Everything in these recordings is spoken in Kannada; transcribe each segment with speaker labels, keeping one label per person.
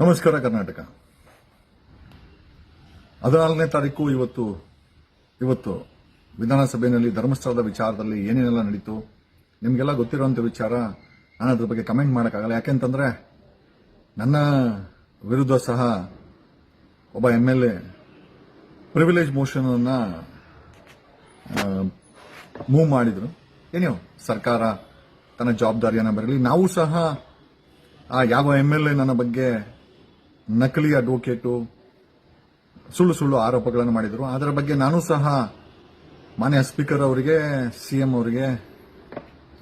Speaker 1: ನಮಸ್ಕಾರ ಕರ್ನಾಟಕ. ಹದಿನಾಲ್ಕನೇ ತಾರೀಕು ಇವತ್ತು ಇವತ್ತು ವಿಧಾನಸಭೆಯಲ್ಲಿ ಧರ್ಮಸ್ಥಳದ ವಿಚಾರದಲ್ಲಿ ಏನೇನೆಲ್ಲ ನಡೀತು? ನಿಮಗೆಲ್ಲ ಗೊತ್ತಿರುವಂಥ ವಿಚಾರ ನಾನು ಅದ್ರ ಬಗ್ಗೆ ಕಮೆಂಟ್ ಮಾಡೋಕ್ಕಾಗಲ್ಲ. ಯಾಕೆಂತಂದರೆ ನನ್ನ ವಿರುದ್ಧ ಸಹ ಒಬ್ಬ ಎಂ ಎಲ್ ಎ ಪ್ರಿವಿಲೇಜ್ ಮೋಷನನ್ನು ಮೂವ್ ಮಾಡಿದ್ರು. ಏನೋ ಸರ್ಕಾರ ತನ್ನ ಜವಾಬ್ದಾರಿಯನ್ನು ಬರಲಿ. ನಾವು ಸಹ ಆ ಯಾವ ಎಂ ಎಲ್ ಎ ನನ್ನ ಬಗ್ಗೆ ನಕಲಿ ಅಡ್ವೊಕೇಟು ಸುಳ್ಳು ಸುಳ್ಳು ಆರೋಪಗಳನ್ನು ಮಾಡಿದರು. ಅದರ ಬಗ್ಗೆ ನಾನು ಸಹ ಮಾನ್ಯ ಸ್ಪೀಕರ್ ಅವರಿಗೆ ಸಿಎಂ ಅವರಿಗೆ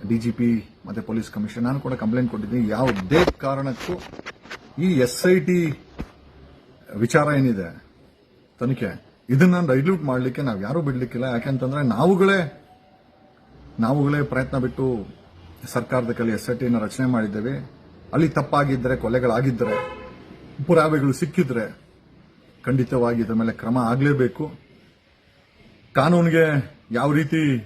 Speaker 1: ಡಿಜಿಪಿ ಮತ್ತೆ ಪೊಲೀಸ್ ಕಮಿಷನ್ ನಾನು ಕೂಡ ಕಂಪ್ಲೇಂಟ್ ಕೊಟ್ಟಿದ್ದೀನಿ. ಯಾವುದೇ ಕಾರಣಕ್ಕೂ ಈ ಎಸ್ ಐ ಟಿ ವಿಚಾರ ಏನಿದೆ, ತನಿಖೆ, ಇದನ್ನ ಡೈಲ್ಯೂಟ್ ಮಾಡಲಿಕ್ಕೆ ನಾವು ಯಾರೂ ಬಿಡ್ಲಿಕ್ಕಿಲ್ಲ. ಯಾಕೆಂತಂದ್ರೆ ನಾವುಗಳೇ ನಾವುಗಳೇ ಪ್ರಯತ್ನ ಬಿಟ್ಟು ಸರ್ಕಾರದ ಕಲಿ ಎಸ್ ಐ ಟಿಯನ್ನು ರಚನೆ ಮಾಡಿದ್ದೇವೆ. ಅಲ್ಲಿ ತಪ್ಪಾಗಿದ್ದರೆ, ಕೊಲೆಗಳಾಗಿದ್ದರೆ ಪುರಾವೆಗಳು ಸಿಕ್ಕಿದ್ರೆ ಖಂಡಿತವಾಗಿ ಇದರ ಮೇಲೆ ಕ್ರಮ ಆಗಲೇಬೇಕು. ಕಾನೂನಿಗೆ ಯಾವ ರೀತಿ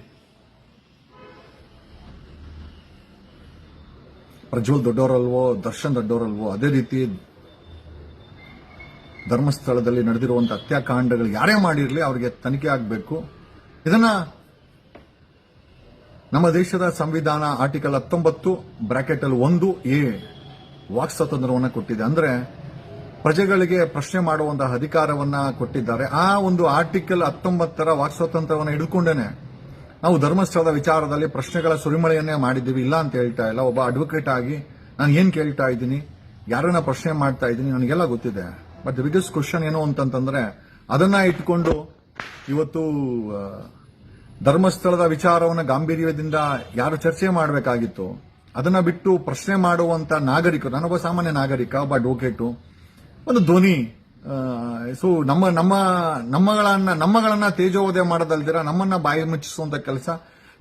Speaker 1: ಪ್ರಜ್ವಲ್ ದೊಡ್ಡವರಲ್ವೋ, ದರ್ಶನ್ ದೊಡ್ಡವರಲ್ವೋ, ಅದೇ ರೀತಿ ಧರ್ಮಸ್ಥಳದಲ್ಲಿ ನಡೆದಿರುವಂತಹ ಹತ್ಯಾಕಾಂಡಗಳು ಯಾರೇ ಮಾಡಿರಲಿ ಅವರಿಗೆ ತನಿಖೆ ಆಗಬೇಕು. ಇದನ್ನ ನಮ್ಮ ದೇಶದ ಸಂವಿಧಾನ ಆರ್ಟಿಕಲ್ ಹತ್ತೊಂಬತ್ತು ಬ್ರಾಕೆಟ್ ಅಲ್ಲಿ ಒಂದು ಎ, ವಾಕ್ ಸ್ವಾತಂತ್ರ್ಯವನ್ನು ಕೊಟ್ಟಿದೆ. ಅಂದ್ರೆ ಪ್ರಜೆಗಳಿಗೆ ಪ್ರಶ್ನೆ ಮಾಡುವಂತಹ ಅಧಿಕಾರವನ್ನ ಕೊಟ್ಟಿದ್ದಾರೆ. ಆ ಒಂದು ಆರ್ಟಿಕಲ್ ಹತ್ತೊಂಬತ್ತರ ವಾಕ್ ಸ್ವಾತಂತ್ರ್ಯವನ್ನು ಹಿಡ್ಕೊಂಡೇನೆ. ನಾವು ಧರ್ಮಸ್ಥಳದ ವಿಚಾರದಲ್ಲಿ ಪ್ರಶ್ನೆಗಳ ಸುರಿಮಳೆಯನ್ನೇ ಮಾಡಿದ್ದೀವಿ. ಇಲ್ಲ ಅಂತ ಹೇಳ್ತಾ ಇಲ್ಲ. ಒಬ್ಬ ಅಡ್ವೊಕೇಟ್ ಆಗಿ ನಾನು ಏನ್ ಕೇಳ್ತಾ ಇದ್ದೀನಿ? ಯಾರನ್ನ ಪ್ರಶ್ನೆ ಮಾಡ್ತಾ ಇದ್ದೀನಿ? ನನಗೆಲ್ಲ ಗೊತ್ತಿದೆ. ಬಟ್ ಬಿಗ್ಗೆಸ್ಟ್ ಕ್ವಶನ್ ಏನು ಅಂತಂತಂದ್ರೆ, ಅದನ್ನ ಇಟ್ಕೊಂಡು ಇವತ್ತು ಧರ್ಮಸ್ಥಳದ ವಿಚಾರವನ್ನು ಗಾಂಭೀರ್ಯದಿಂದ ಯಾರು ಚರ್ಚೆ ಮಾಡಬೇಕಾಗಿತ್ತು? ಅದನ್ನ ಬಿಟ್ಟು ಪ್ರಶ್ನೆ ಮಾಡುವಂತ ನಾಗರಿಕರು, ನಾನೊಬ್ಬ ಸಾಮಾನ್ಯ ನಾಗರಿಕ, ಒಬ್ಬ ಅಡ್ವೊಕೇಟು ಒಂದು ಧ್ವನಿ. ಸೊ, ನಮ್ಮ ನಮ್ಮ, ನಮ್ಮಗಳನ್ನ ನಮ್ಮಗಳನ್ನ ತೇಜೋವಧೆ ಮಾಡೋದಲ್ದಿರ ನಮ್ಮನ್ನ ಬಾಯಿ ಮುಚ್ಚಿಸುವಂತ ಕೆಲಸ,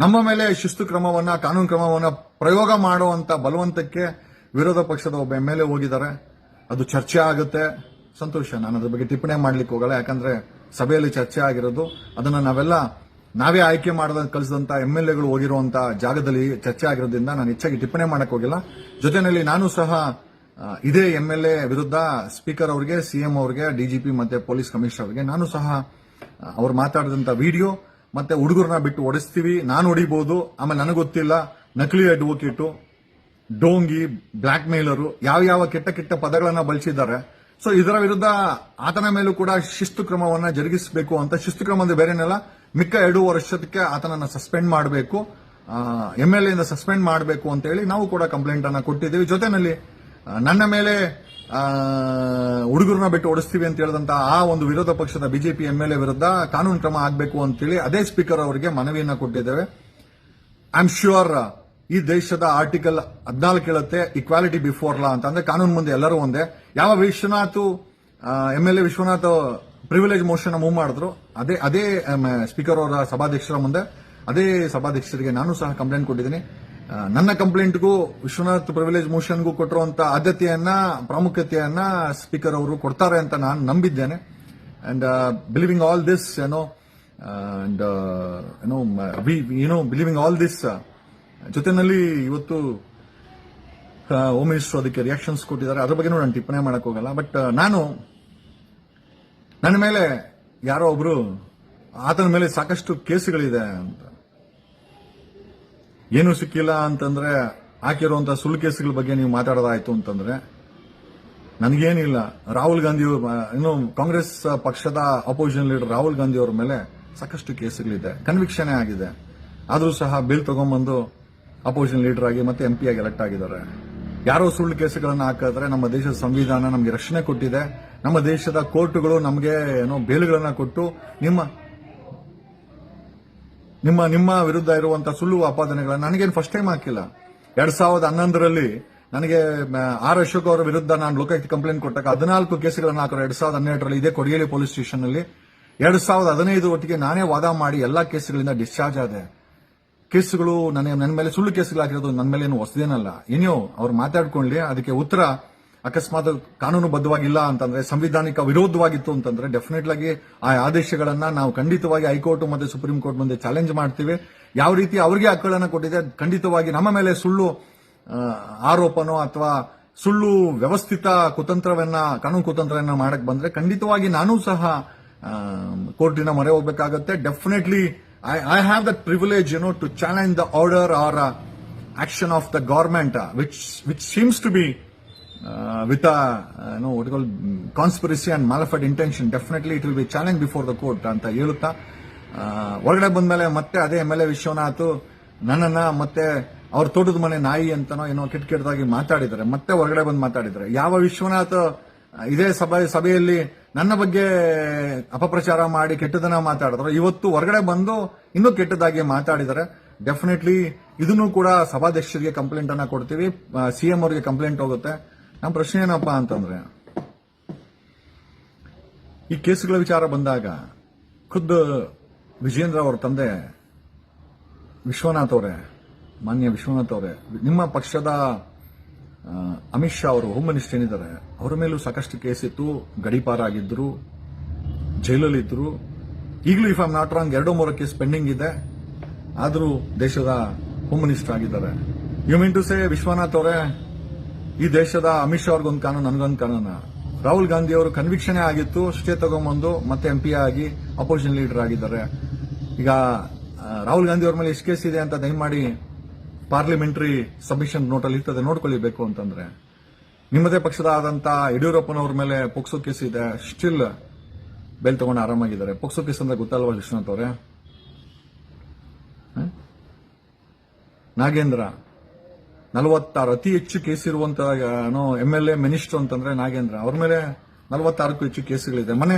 Speaker 1: ನಮ್ಮ ಮೇಲೆ ಶಿಸ್ತು ಕ್ರಮವನ್ನ, ಕಾನೂನು ಕ್ರಮವನ್ನ ಪ್ರಯೋಗ ಮಾಡುವಂತ ಬಲವಂತಕ್ಕೆ ವಿರೋಧ ಪಕ್ಷದ ಒಬ್ಬ ಎಂ ಎಲ್ ಎ ಹೋಗಿದ್ದಾರೆ. ಅದು ಚರ್ಚೆ ಆಗುತ್ತೆ. ಸಂತೋಷ, ನಾನು ಅದ್ರ ಬಗ್ಗೆ ಟಿಪ್ಪಣಿ ಮಾಡ್ಲಿಕ್ಕೆ ಹೋಗಲ್ಲ. ಯಾಕಂದ್ರೆ ಸಭೆಯಲ್ಲಿ ಚರ್ಚೆ ಆಗಿರೋದು. ಅದನ್ನ ನಾವೆಲ್ಲ, ನಾವೇ ಆಯ್ಕೆ ಮಾಡದ, ಕಲಿಸಿದಂತ ಎಂ ಎಲ್ ಎಗಳು ಹೋಗಿರುವಂತ ಜಾಗದಲ್ಲಿ ಚರ್ಚೆ ಆಗಿರೋದ್ರಿಂದ ನಾನು ಹೆಚ್ಚಾಗಿ ಟಿಪ್ಪಣಿ ಮಾಡಕ್ ಹೋಗಿಲ್ಲ. ಜೊತೆಯಲ್ಲಿ ನಾನು ಸಹ ಇದೇ ಎಂ ಎಲ್ ಎ ವಿರುದ್ಧ ಸ್ಪೀಕರ್ ಅವರಿಗೆ ಸಿಎಂ ಅವರಿಗೆ ಡಿಜಿಪಿ ಮತ್ತೆ ಪೊಲೀಸ್ ಕಮಿಷನರ್ ಅವರಿಗೆ ನಾನು ಸಹ ಅವರು ಮಾತಾಡಿದಂತ ವಿಡಿಯೋ ಮತ್ತೆ ಹುಡುಗರನ್ನ ಬಿಟ್ಟು ಓಡಿಸ್ತೀವಿ. ನಾನು ಹೊಡಿಬಹುದು ಆಮೇಲೆ ನನಗೆ ಗೊತ್ತಿಲ್ಲ. ನಕಲಿ ಅಡ್ವೊಕೇಟು ಡೋಂಗಿ ಬ್ಲಾಕ್ ಮೇಲರು ಯಾವ ಯಾವ ಕೆಟ್ಟ ಕೆಟ್ಟ ಪದಗಳನ್ನ ಬಳಸಿದ್ದಾರೆ. ಸೊ ಇದರ ವಿರುದ್ಧ ಆತನ ಮೇಲೂ ಕೂಡ ಶಿಸ್ತು ಕ್ರಮವನ್ನ ಜರುಗಿಸಬೇಕು ಅಂತ ಶಿಸ್ತು ಕ್ರಮ ಅಂದ್ರೆ ಬೇರೆನೆಲ್ಲ. ಮಿಕ್ಕ ಎರಡು ವರ್ಷಕ್ಕೆ ಆತನನ್ನ ಸಸ್ಪೆಂಡ್ ಮಾಡಬೇಕು. ಎಂ ಎಲ್ ಸಸ್ಪೆಂಡ್ ಮಾಡಬೇಕು ಅಂತ ಹೇಳಿ ನಾವು ಕೂಡ ಕಂಪ್ಲೇಂಟ್ ಅನ್ನ ಕೊಟ್ಟಿದ್ದೀವಿ. ಜೊತೆನಲ್ಲಿ ನನ್ನ ಮೇಲೆ ಹುಡುಗರನ್ನ ಬಿಟ್ಟು ಓಡಿಸ್ತೀವಿ ಅಂತ ಹೇಳಿದಂತ ಆ ಒಂದು ವಿರೋಧ ಪಕ್ಷದ ಬಿಜೆಪಿ ಎಂ ಎಲ್ ಎ ವಿರುದ್ಧ ಕಾನೂನು ಕ್ರಮ ಆಗಬೇಕು ಅಂತೇಳಿ ಅದೇ ಸ್ಪೀಕರ್ ಅವರಿಗೆ ಮನವಿಯನ್ನ ಕೊಟ್ಟಿದ್ದೇವೆ. ಐ ಆಮ್ ಶ್ಯೂರ್ ಈ ದೇಶದ ಆರ್ಟಿಕಲ್ ಹದಿನಾಲ್ಕು ಹೇಳುತ್ತೆ ಇಕ್ವಾಲಿಟಿ ಬಿಫೋರ್ ಲಾ ಅಂತ. ಅಂದ್ರೆ ಕಾನೂನು ಮುಂದೆ ಎಲ್ಲರೂ ಒಂದೇ. ಯಾವ Vishwanath MLA Vishwanath privilege motion move ಮಾಡಿದ್ರು, ಅದೇ ಅದೇ ಸ್ಪೀಕರ್ ಅವರ ಸಭಾಧ್ಯಕ್ಷರ ಮುಂದೆ, ಅದೇ ಸಭಾಧ್ಯಕ್ಷರಿಗೆ ನಾನು ಸಹ ಕಂಪ್ಲೇಂಟ್ ಕೊಟ್ಟಿದ್ದೀನಿ. ನನ್ನ ಕಂಪ್ಲೇಂಟ್ಗೂ ವಿಶ್ವನಾಥ್ ಪ್ರಿವಿಲೇಜ್ ಮೋಷನ್ಗೂ ಕೊಟ್ಟಿರುವಂತ ಆದ್ಯತೆಯನ್ನ, ಪ್ರಾಮುಖ್ಯತೆಯನ್ನ ಸ್ಪೀಕರ್ ಅವರು ಕೊಡ್ತಾರೆ ಅಂತ ನಾನು ನಂಬಿದ್ದೇನೆ. ಅಂಡ್ ಬಿಲೀವಿಂಗ್ ಆಲ್ ದಿಸ್ ಏನೋ ಅಂಡ್ ಏನೋ ಏನೋ ಬಿಲೀವಿಂಗ್ ಆಲ್ ದಿಸ್ ಜೊತೆನಲ್ಲಿ ಇವತ್ತು ಹೋಮ್ ಮಿನಿಸ್ಟರ್ ಅದಕ್ಕೆ ರಿಯಾಕ್ಷನ್ಸ್ ಕೊಟ್ಟಿದ್ದಾರೆ. ಅದ್ರ ಬಗ್ಗೆ ನಾನು ಟಿಪ್ಪಣಿ ಮಾಡಕ್ ಹೋಗಲ್ಲ. ಬಟ್ ನಾನು, ನನ್ನ ಮೇಲೆ ಯಾರೋ ಒಬ್ರು ಆತನ ಮೇಲೆ ಸಾಕಷ್ಟು ಕೇಸುಗಳಿದೆ ಅಂತ ಏನು ಸಿಕ್ಕಿಲ್ಲ ಅಂತಂದ್ರೆ ಹಾಕಿರುವಂತಹ ಸುಳ್ಳು ಕೇಸುಗಳ ಬಗ್ಗೆ ನೀವು ಮಾತಾಡೋದಾಯ್ತು ಅಂತಂದ್ರೆ ನನಗೇನಿಲ್ಲ. ರಾಹುಲ್ ಗಾಂಧಿ ಇನ್ನು ಕಾಂಗ್ರೆಸ್ ಪಕ್ಷದ ಅಪೋಸಿಷನ್ ಲೀಡರ್ ರಾಹುಲ್ ಗಾಂಧಿ ಅವರ ಮೇಲೆ ಸಾಕಷ್ಟು ಕೇಸುಗಳಿದೆ. ಕನ್ವಿಕ್ಷನ್ ಆಗಿದೆ. ಆದರೂ ಸಹ ಬಿಲ್ ತಗೊಂಡ್ಬಂದು ಅಪೋಸಿಷನ್ ಲೀಡರ್ ಆಗಿ ಮತ್ತೆ ಎಂ ಪಿ ಆಗಿ ಎಲೆಕ್ಟ್ ಆಗಿದ್ದಾರೆ. ಯಾರೋ ಸುಳ್ಳು ಕೇಸುಗಳನ್ನು ಹಾಕಿದ್ರೆ ನಮ್ಮ ದೇಶದ ಸಂವಿಧಾನ ನಮಗೆ ರಕ್ಷಣೆ ಕೊಟ್ಟಿದೆ. ನಮ್ಮ ದೇಶದ ಕೋರ್ಟ್ಗಳು ನಮಗೆ ಏನೋ ಬೇಲುಗಳನ್ನು ಕೊಟ್ಟು ನಿಮ್ಮ ನಿಮ್ಮ ನಿಮ್ಮ ವಿರುದ್ಧ ಇರುವಂತಹ ಸುಳ್ಳು ಆಪಾದನೆಗಳನ್ನ ನನಗೇನು ಫಸ್ಟ್ ಟೈಮ್ ಹಾಕಿಲ್ಲ. ಎರಡ್ ಸಾವಿರದ ಹನ್ನೊಂದರಲ್ಲಿ ನನಗೆ ಆರ್ ಅಶೋಕ್ ಅವರ ವಿರುದ್ಧ ನಾನು ಲೋಕಾಯುಕ್ತ ಕಂಪ್ಲೇಂಟ್ ಕೊಟ್ಟಾಗ ಹದಿನಾಲ್ಕು ಕೇಸುಗಳನ್ನು ಹಾಕಿದ್ರು ಎರಡ್ ಸಾವಿರದ ಹನ್ನೆರಡರಲ್ಲಿ ಇದೇ ಕೊಡಿಗೇರಿ ಪೊಲೀಸ್ ಸ್ಟೇಷನ್ ಅಲ್ಲಿ. ಎರಡ್ ಸಾವಿರದ ಹದಿನೈದು ಒಟ್ಟಿಗೆ ನಾನೇ ವಾದ ಮಾಡಿ ಎಲ್ಲಾ ಕೇಸುಗಳಿಂದ ಡಿಸ್ಚಾರ್ಜ್ ಆದೆ. ಕೇಸುಗಳು ನನ್ನ ನನ್ನ ಮೇಲೆ ಸುಳ್ಳು ಕೇಸುಗಳು ಹಾಕಿರೋದು ನನ್ನ ಮೇಲೆ ಏನು ಹೊಸದೇನಲ್ಲ. ಏನೋ ಅವ್ರು ಮಾತಾಡ್ಕೊಳ್ಳಿ, ಅದಕ್ಕೆ ಉತ್ತರ ಅಕಸ್ಮಾತ್ ಕಾನೂನುಬದ್ಧವಾಗಿಲ್ಲ ಅಂತಂದ್ರೆ, ಸಂವಿಧಾನಿಕ ವಿರೋಧವಾಗಿತ್ತು ಅಂತಂದ್ರೆ ಡೆಫಿನೆಟ್ ಆಗಿ ಆ ಆದೇಶಗಳನ್ನ ನಾವು ಖಂಡಿತವಾಗಿ ಹೈಕೋರ್ಟ್ ಮತ್ತೆ ಸುಪ್ರೀಂ ಕೋರ್ಟ್ ಮುಂದೆ ಚಾಲೆಂಜ್ ಮಾಡ್ತೀವಿ. ಯಾವ ರೀತಿ ಅವರಿಗೆ ಹಕ್ಕುಗಳನ್ನು ಕೊಟ್ಟಿದೆ, ಖಂಡಿತವಾಗಿ ನಮ್ಮ ಮೇಲೆ ಸುಳ್ಳು ಆರೋಪನೋ ಅಥವಾ ಸುಳ್ಳು ವ್ಯವಸ್ಥಿತ ಕುತಂತ್ರವನ್ನ, ಕಾನೂನು ಕುತಂತ್ರವನ್ನ ಮಾಡಕ್ ಬಂದ್ರೆ ಖಂಡಿತವಾಗಿ ನಾನು ಸಹ ಕೋರ್ಟಿನ ಮೊರೆ ಹೋಗ್ಬೇಕಾಗತ್ತೆ. Definitely I I have that privilege you know to challenge the order or action of the government which which seems to be with no what call, conspiracy and malafide intention definitely it will be challenge before the court ಅಂತ ಹೇಳುತ್ತಾ ಹೊರಗಡೆ ಬಂದ ಮೇಲೆ ಮತ್ತೆ ಅದೇ ಎಂ ಎಲ್ ಎ ವಿಶ್ವನಾಥ್ ನನ್ನನ್ನ ಮತ್ತೆ ಅವ್ರ ತೋಟದ ಮನೆ ನಾಯಿ ಅಂತನೋ ಏನೋ ಕೆಟ್ಟ ಕೆಟ್ಟದಾಗಿ ಮಾತಾಡಿದ್ದಾರೆ, ಮತ್ತೆ ಹೊರಗಡೆ ಬಂದು ಮಾತಾಡಿದ್ದಾರೆ. ಯಾವ ವಿಶ್ವನಾಥ್ ಇದೇ ಸಭೆ, ಸಭೆಯಲ್ಲಿ ನನ್ನ ಬಗ್ಗೆ ಅಪಪ್ರಚಾರ ಮಾಡಿ ಕೆಟ್ಟದನ್ನ ಮಾತಾಡಿದ್ರು. ಇವತ್ತು ಹೊರಗಡೆ ಬಂದು ಇನ್ನೂ ಕೆಟ್ಟದಾಗಿ ಮಾತಾಡಿದ್ದಾರೆ. ಡೆಫಿನೆಟ್ಲಿ ಇದನ್ನು ಕೂಡ ಸಭಾಧ್ಯಕ್ಷರಿಗೆ ಕಂಪ್ಲೇಂಟ್ ಅನ್ನ ಕೊಡ್ತೀವಿ. ಸಿಎಂ ಅವರಿಗೆ ಕಂಪ್ಲೇಂಟ್ ಹೋಗುತ್ತೆ. ನಮ್ಮ ಪ್ರಶ್ನೆ ಏನಪ್ಪಾ ಅಂತಂದ್ರೆ, ಈ ಕೇಸುಗಳ ವಿಚಾರ ಬಂದಾಗ, ಖುದ್ದ ವಿಜೇಂದ್ರ ಅವರ ತಂದೆ ವಿಶ್ವನಾಥ್ ಅವರೇ, ಮಾನ್ಯ ವಿಶ್ವನಾಥ್ ಅವರೇ, ನಿಮ್ಮ ಪಕ್ಷದ ಅಮಿತ್ ಶಾ ಅವರು ಹೋಮ್ ಮಿನಿಸ್ಟರ್ ಏನಿದ್ದಾರೆ, ಅವರ ಮೇಲೂ ಸಾಕಷ್ಟು ಕೇಸ್ ಇತ್ತು ಗಡೀಪಾರ ಜೈಲಲ್ಲಿ ಇದ್ರು. ಈಗಲೂ ಇಫ್ ಆಮ್ ನಾಟ್ ರಾಂಗ್ ಎರಡು ಮೂರು ಕೇಸ್ ಪೆಂಡಿಂಗ್ ಇದೆ. ಆದರೂ ದೇಶದ ಹೋಮ್ ಮಿನಿಸ್ಟರ್ ಆಗಿದ್ದಾರೆ. You mean to say Vishwanath ಅವರೇ ಈ ದೇಶದ ಅಮಿತ್ ಶಾ ಅವ್ರಿಗೊಂದು ಕಾನೂನು, ನನಗೊಂದು ಕಾನೂನ. ರಾಹುಲ್ ಗಾಂಧಿ ಅವರು ಕನ್ವಿಕ್ಷನ್ ಆಗಿತ್ತು, ಸ್ಟೇ ತಗೊಂಬಂದು ಮತ್ತೆ ಎಂ ಪಿ ಆಗಿ ಅಪೋಸಿಷನ್ ಲೀಡರ್ ಆಗಿದ್ದಾರೆ. ಈಗ ರಾಹುಲ್ ಗಾಂಧಿ ಅವ್ರ ಮೇಲೆ ಎಷ್ಟು ಕೇಸ್ ಇದೆ ಅಂತ ದಯಮಾಡಿ ಪಾರ್ಲಿಮೆಂಟರಿ ಸಬ್ಮಿಷನ್ ನೋಟಲ್ಲಿ ಇರ್ತದೆ ನೋಡ್ಕೊಳ್ಳಿಬೇಕು ಅಂತಂದ್ರೆ. ನಿಮ್ಮದೇ ಪಕ್ಷದ ಆದಂತ ಯಡಿಯೂರಪ್ಪನವ್ರ ಮೇಲೆ ಪೋಕ್ಸೋ ಕೇಸ್ ಇದೆ ಸ್ಟಿಲ್ ಬೆಲ್ ತಗೊಂಡು ಆರಾಮಾಗಿದ್ದಾರೆ. ಪೋಕ್ಸೋ ಕೇಸ್ ಅಂದ್ರೆ ಗೊತ್ತಲ್ವಾ ವಿಶ್ವನಾಥ್ ಅವರೇ? ನಾಗೇಂದ್ರ ನಲವತ್ತಾರು ಅತಿ ಹೆಚ್ಚು ಕೇಸ್ ಇರುವಂತ ಎಂ ಎಲ್ ಎ ಮಿನಿಸ್ಟರ್ ಅಂತಂದ್ರೆ ನಾಗೇಂದ್ರ. ಅವ್ರ ಮೇಲೆ ನಲವತ್ತಾರಕ್ಕೂ ಹೆಚ್ಚು ಕೇಸ್ಗಳಿದೆ. ಮನೆ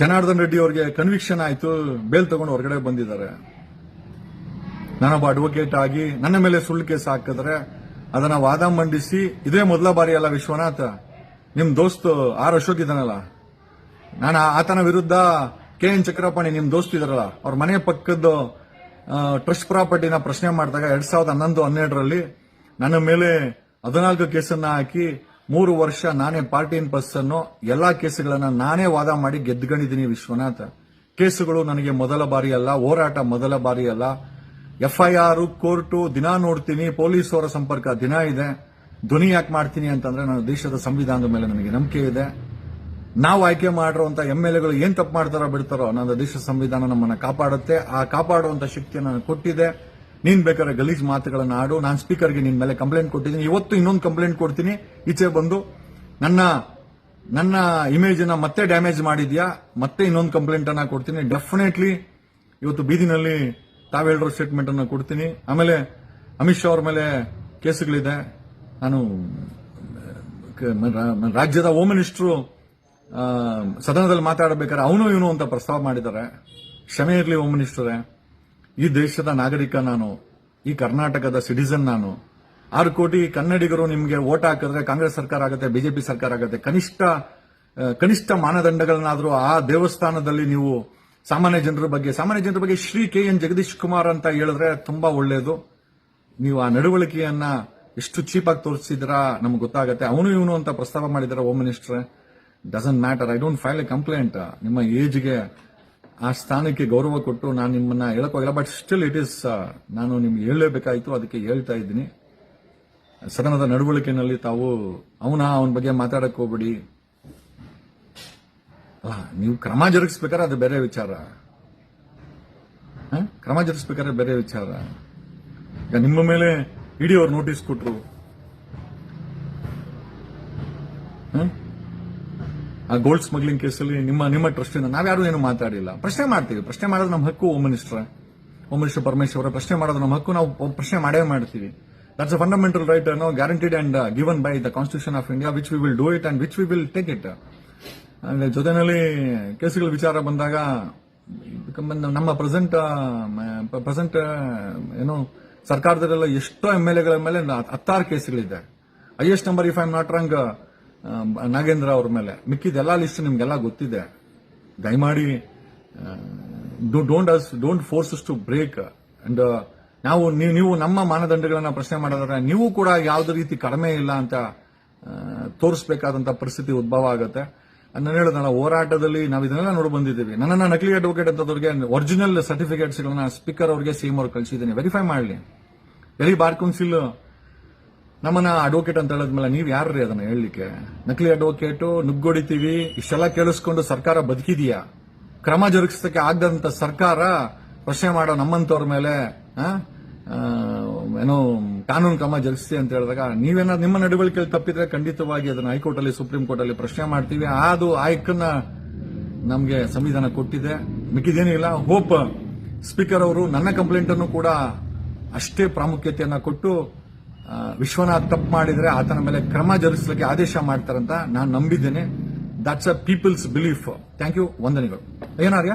Speaker 1: ಜನಾರ್ದನ್ ರೆಡ್ಡಿ ಅವರಿಗೆ ಕನ್ವಿಕ್ಷನ್ ಆಯ್ತು. ಬೇಲ್ ತಗೊಂಡು ಹೊರಗಡೆ ಬಂದಿದ್ದಾರೆ. ನಾನೊಬ್ಬ ಅಡ್ವೊಕೇಟ್ ಆಗಿ ನನ್ನ ಮೇಲೆ ಸುಳ್ಳು ಕೇಸ್ ಹಾಕಿದ್ರೆ ಅದನ್ನ ವಾದ ಮಂಡಿಸಿ, ಇದೇ ಮೊದಲ ಬಾರಿ ಅಲ್ಲ ವಿಶ್ವನಾಥ್, ನಿಮ್ ದೋಸ್ತ್ ಆರ್ ಅಶೋಕ್ ಇದ್ದಾನಲ್ಲ. ನಾನು ಆತನ ವಿರುದ್ಧ ಕೆ ಎನ್ ಚಕ್ರಪಾಣಿ ನಿಮ್ ದೋಸ್ತ್ ಇದಾರಲ್ಲ ಅವ್ರ ಮನೆ ಪಕ್ಕದ ಟ್ರಸ್ಟ್ ಪ್ರಾಪರ್ಟಿನ ಪ್ರಶ್ನೆ ಮಾಡಿದಾಗ ಎರಡ್ ಸಾವಿರದ ಹನ್ನೊಂದು, ಹನ್ನೆರಡರಲ್ಲಿ ನನ್ನ ಮೇಲೆ ಹದಿನಾಲ್ಕು ಕೇಸನ್ನ ಹಾಕಿ ಮೂರು ವರ್ಷ ನಾನೇ ಪಾರ್ಟಿ ಇನ್ ಪರ್ಸನ್ ಎಲ್ಲಾ ಕೇಸುಗಳನ್ನ ನಾನೇ ವಾದ ಮಾಡಿ ಗೆದ್ದುಕೊಂಡಿದ್ದೀನಿ ವಿಶ್ವನಾಥ್. ಕೇಸುಗಳು ನನಗೆ ಮೊದಲ ಬಾರಿ ಅಲ್ಲ, ಹೋರಾಟ ಮೊದಲ ಬಾರಿ ಅಲ್ಲ. ಎಫ್ಐಆರ್ ಕೋರ್ಟು ದಿನ ನೋಡ್ತೀನಿ ಪೊಲೀಸ್ ಅವರ ಸಂಪರ್ಕ ದಿನ ಇದೆ. ಧ್ವನಿ ಯಾಕೆ ಮಾಡ್ತೀನಿ ಅಂತಂದ್ರೆ, ನಾನು ದೇಶದ ಸಂವಿಧಾನದ ಮೇಲೆ ನನಗೆ ನಂಬಿಕೆ ಇದೆ. ನಾವು ಆಯ್ಕೆ ಮಾಡಿರುವಂತಹ ಎಂ ಎಲ್ ಎಗಳು ಏನ್ ತಪ್ಪು ಮಾಡ್ತಾರೋ ಬಿಡ್ತಾರೋ ನನ್ನ ದೇಶ ಸಂವಿಧಾನ ನಮ್ಮನ್ನ ಕಾಪಾಡುತ್ತೆ. ಆ ಕಾಪಾಡುವಂತ ಶಕ್ತಿಯನ್ನು ಕೊಟ್ಟಿದೆ. ನೀನ್ ಬೇಕಾದ್ರೆ ಗಲೀಜ್ ಮಾತುಗಳನ್ನ ಆಡು. ನಾನು ಸ್ಪೀಕರ್ಗೆ ನಿನ್ ಮೇಲೆ ಕಂಪ್ಲೇಂಟ್ ಕೊಟ್ಟಿದ್ದೀನಿ. ಇವತ್ತು ಇನ್ನೊಂದು ಕಂಪ್ಲೇಂಟ್ ಕೊಡ್ತೀನಿ. ಈಚೆ ಬಂದು ನನ್ನ ನನ್ನ ಇಮೇಜ್ ಅನ್ನ ಮತ್ತೆ ಡ್ಯಾಮೇಜ್ ಮಾಡಿದ್ಯಾ? ಮತ್ತೆ ಇನ್ನೊಂದು ಕಂಪ್ಲೇಂಟ್ ಅನ್ನ ಕೊಡ್ತೀನಿ. ಡೆಫಿನೆಟ್ಲಿ ಇವತ್ತು ಬೀದಿನಲ್ಲಿ ತಾವೇಳಿರೋ ಸ್ಟೇಟ್ಮೆಂಟ್ ಅನ್ನ ಕೊಡ್ತೀನಿ. ಆಮೇಲೆ ಅಮಿತ್ ಶಾ ಅವ್ರ ಮೇಲೆ ಕೇಸುಗಳಿದೆ. ನಾನು ರಾಜ್ಯದ ಹೋಮ್ ಮಿನಿಸ್ಟ್ರು ಸದನದಲ್ಲಿ ಮಾತಾಡಬೇಕಾದ್ರೆ ಅವನು ಇವನು ಅಂತ ಪ್ರಸ್ತಾವ ಮಾಡಿದ್ದಾರೆ. ಕ್ಷಮೆ ಇರಲಿ ಹೋಮ್ ಮಿನಿಸ್ಟರೇ. ಈ ದೇಶದ ನಾಗರಿಕ ನಾನು, ಈ ಕರ್ನಾಟಕದ ಸಿಟಿಸನ್ ನಾನು. ಆರು ಕೋಟಿ ಕನ್ನಡಿಗರು ನಿಮಗೆ ಓಟ್ ಹಾಕಿದ್ರೆ ಕಾಂಗ್ರೆಸ್ ಸರ್ಕಾರ ಆಗುತ್ತೆ, ಬಿಜೆಪಿ ಸರ್ಕಾರ ಆಗುತ್ತೆ. ಕನಿಷ್ಠ ಕನಿಷ್ಠ ಮಾನದಂಡಗಳನ್ನಾದರೂ ಆ ದೇವಸ್ಥಾನದಲ್ಲಿ ನೀವು ಸಾಮಾನ್ಯ ಜನರ ಬಗ್ಗೆ, ಸಾಮಾನ್ಯ ಜನರ ಬಗ್ಗೆ ಶ್ರೀ ಕೆ ಎನ್ ಜಗದೀಶ್ ಕುಮಾರ್ ಅಂತ ಹೇಳಿದ್ರೆ ತುಂಬಾ ಒಳ್ಳೆಯದು ನೀವು ಆ ನಡವಳಿಕೆಯನ್ನ ಎಷ್ಟು ಚೀಪಾಗಿ ತೋರಿಸಿದ್ರಾ ನಮ್ಗೆ ಗೊತ್ತಾಗತ್ತೆ. ಅವನು ಇವನು ಅಂತ ಪ್ರಸ್ತಾವ ಮಾಡಿದಾರೆ home minister. Doesn't matter I don't file a complaint ನಿಮ್ಮ ಏಜ್ಗೆ ಆ ಸ್ಥಾನಕ್ಕೆ ಗೌರವ ಕೊಟ್ಟು ನಾನು ನಿಮ್ಮನ್ನ ಹೇಳಕ್ಕೋಗಿಲ್ಲ ಬಟ್ ಸ್ಟಿಲ್ ಇಟ್ ಇಸ್ ನಾನು ನಿಮ್ಗೆ ಹೇಳಲೇಬೇಕಾಯಿತು ಅದಕ್ಕೆ ಹೇಳ್ತಾ ಇದ್ದೀನಿ. ಸದನದ ನಡವಳಿಕೆಯಲ್ಲಿ ತಾವು ಅವನ ಅವನ ಬಗ್ಗೆ ಮಾತಾಡಕ್ಕೆ ಹೋಗ್ಬಿಡಿ. ನೀವು ಕ್ರಮ ಜರುಗಿಸ್ಬೇಕಾದ್ರೆ ಅದು ಬೇರೆ ವಿಚಾರ? ಕ್ರಮ ಜರುಗಿಸ್ಬೇಕಾದ್ರೆ ಬೇರೆ ವಿಚಾರ. ಈಗ ನಿಮ್ಮ ಮೇಲೆ ಇಡಿ ಅವ್ರು ನೋಟಿಸ್ ಕೊಟ್ರು ಆ ಗೋಲ್ಡ್ ಸ್ಮಗ್ಲಿಂಗ್ ಕೇಸಲ್ಲಿ ನಿಮ್ಮ ನಿಮ್ಮ ಟ್ರಸ್ಟಿಂದ ನಾವ್ಯಾರು ಏನು ಮಾತಾಡಿಲ್ಲ. ಪ್ರಶ್ನೆ ಮಾಡ್ತೀವಿ. ಪ್ರಶ್ನೆ ಮಾಡೋದು ನಮ್ಮ ಹಕ್ಕು home minister home minister Parameshwara ಪ್ರಶ್ನೆ ಮಾಡೋದು ನಮ್ಮ ಹಕ್ಕು. ನಾವು ಪ್ರಶ್ನೆ ಮಾಡೇ ಮಾಡ್ತೀವಿ. That's a fundamental right no guaranteed and given by the Constitution of India which we will do it and which we will take it ಜೊತೆನಲ್ಲಿ ಕೇಸುಗಳ ವಿಚಾರ ಬಂದಾಗ ನಮ್ಮ ಪ್ರೆಸೆಂಟ್ ಪ್ರೆಸೆಂಟ್ ಏನು, ಸರ್ಕಾರದಲ್ಲೆಲ್ಲ ಎಷ್ಟೋ ಎಂ ಎಲ್ ಎಗಳ ಮೇಲೆ ಹತ್ತಾರು ಕೇಸುಗಳಿದೆ. Highest number if I am not wrong Nagendra ಅವ್ರ ಮೇಲೆ. ಮಿಕ್ಕಿದೆಲ್ಲ ಲಿಸ್ಟ್ ನಿಮ್ಗೆಲ್ಲ ಗೊತ್ತಿದೆ. ದಯಮಾಡಿ don't us don't forces to break and ನಾವು ನೀವು ನಮ್ಮ ಮಾನದಂಡಗಳನ್ನ ಪ್ರಶ್ನೆ ಮಾಡಿದ್ರೆ ನೀವು ಕೂಡ ಯಾವುದೇ ರೀತಿ ಕಡಿಮೆ ಇಲ್ಲ ಅಂತ ತೋರಿಸಬೇಕಾದಂತ ಪರಿಸ್ಥಿತಿ ಉದ್ಭವ ಆಗುತ್ತೆ. ನಾನು ಹೇಳಿದ್ನಲ್ಲ ಹೋರಾಟದಲ್ಲಿ ನಾವು ಇದನ್ನೆಲ್ಲ ನೋಡಿ ಬಂದಿದ್ದೀವಿ. ನನ್ನ ನಕಲಿ ಅಡ್ವೊಕೇಟ್ ಅಂತದವ್ರಿಗೆ ಒರಿಜಿನಲ್ ಸರ್ಟಿಫಿಕೇಟ್ಸ್ ಗಳನ್ನ ಸ್ಪೀಕರ್ ಅವರಿಗೆ ಸಿಎಂ ಅವ್ರಿಗೆ ಕಳಿಸಿದ್ದೀನಿ. ವೆರಿಫೈ ಮಾಡಲಿ. ಡೆಲ್ಲಿ ಬಾರ್ ಕೌನ್ಸಿಲ್ ನಮ್ಮನ್ನ ಅಡ್ವೊಕೇಟ್ ಅಂತ ಹೇಳಿದ್ಮೇಲೆ ನೀವ್ ಯಾರ್ರಿ ಅದನ್ನ ಹೇಳಲಿಕ್ಕೆ? ನಕಲಿ ಅಡ್ವೊಕೇಟ್ ನುಗ್ಗೊಡಿತೀವಿ ಇಷ್ಟೆಲ್ಲ ಕೇಳಿಸ್ಕೊಂಡು ಸರ್ಕಾರ ಬದುಕಿದೀಯಾ? ಕ್ರಮ ಜರುಗಿಸಕ್ಕೆ ಆಗದಂತ ಸರ್ಕಾರ ಪ್ರಶ್ನೆ ಮಾಡೋ ನಮ್ಮಂತವ್ರ ಮೇಲೆ ಏನೋ ಕಾನೂನು ಕ್ರಮ ಜರುಗಿಸಿ ಅಂತ ಹೇಳಿದಾಗ ನೀವೇನಾದ್ರು ನಿಮ್ಮ ನಡವಳಿಕೆಯಲ್ಲಿ ತಪ್ಪಿದ್ರೆ ಖಂಡಿತವಾಗಿ ಅದನ್ನ ಹೈಕೋರ್ಟ್ ಅಲ್ಲಿ ಸುಪ್ರೀಂ ಕೋರ್ಟ್ ಅಲ್ಲಿ ಪ್ರಶ್ನೆ ಮಾಡ್ತೀವಿ. ಅದು ಆಯ್ಕನ್ನ ನಮಗೆ ಸಂವಿಧಾನ ಕೊಟ್ಟಿದೆ. ಮಿಕ್ಕಿದೇನಿಲ್ಲ ಹೋಪ್ ಸ್ಪೀಕರ್ ಅವರು ನನ್ನ ಕಂಪ್ಲೇಂಟ್ ಅನ್ನು ಕೂಡ ಅಷ್ಟೇ ಪ್ರಾಮುಖ್ಯತೆಯನ್ನ ಕೊಟ್ಟು ವಿಶ್ವನಾಥ್ ತಪ್ಪು ಮಾಡಿದರೆ ಆತನ ಮೇಲೆ ಕ್ರಮ ಜರುಗಿಸಲಿಕ್ಕೆ ಆದೇಶ ಮಾಡ್ತಾರಂತ ನಾನು ನಂಬಿದ್ದೇನೆ. That's a people's belief thank you ವಂದನೆಗಳು. ಏನಾರ್ಯ?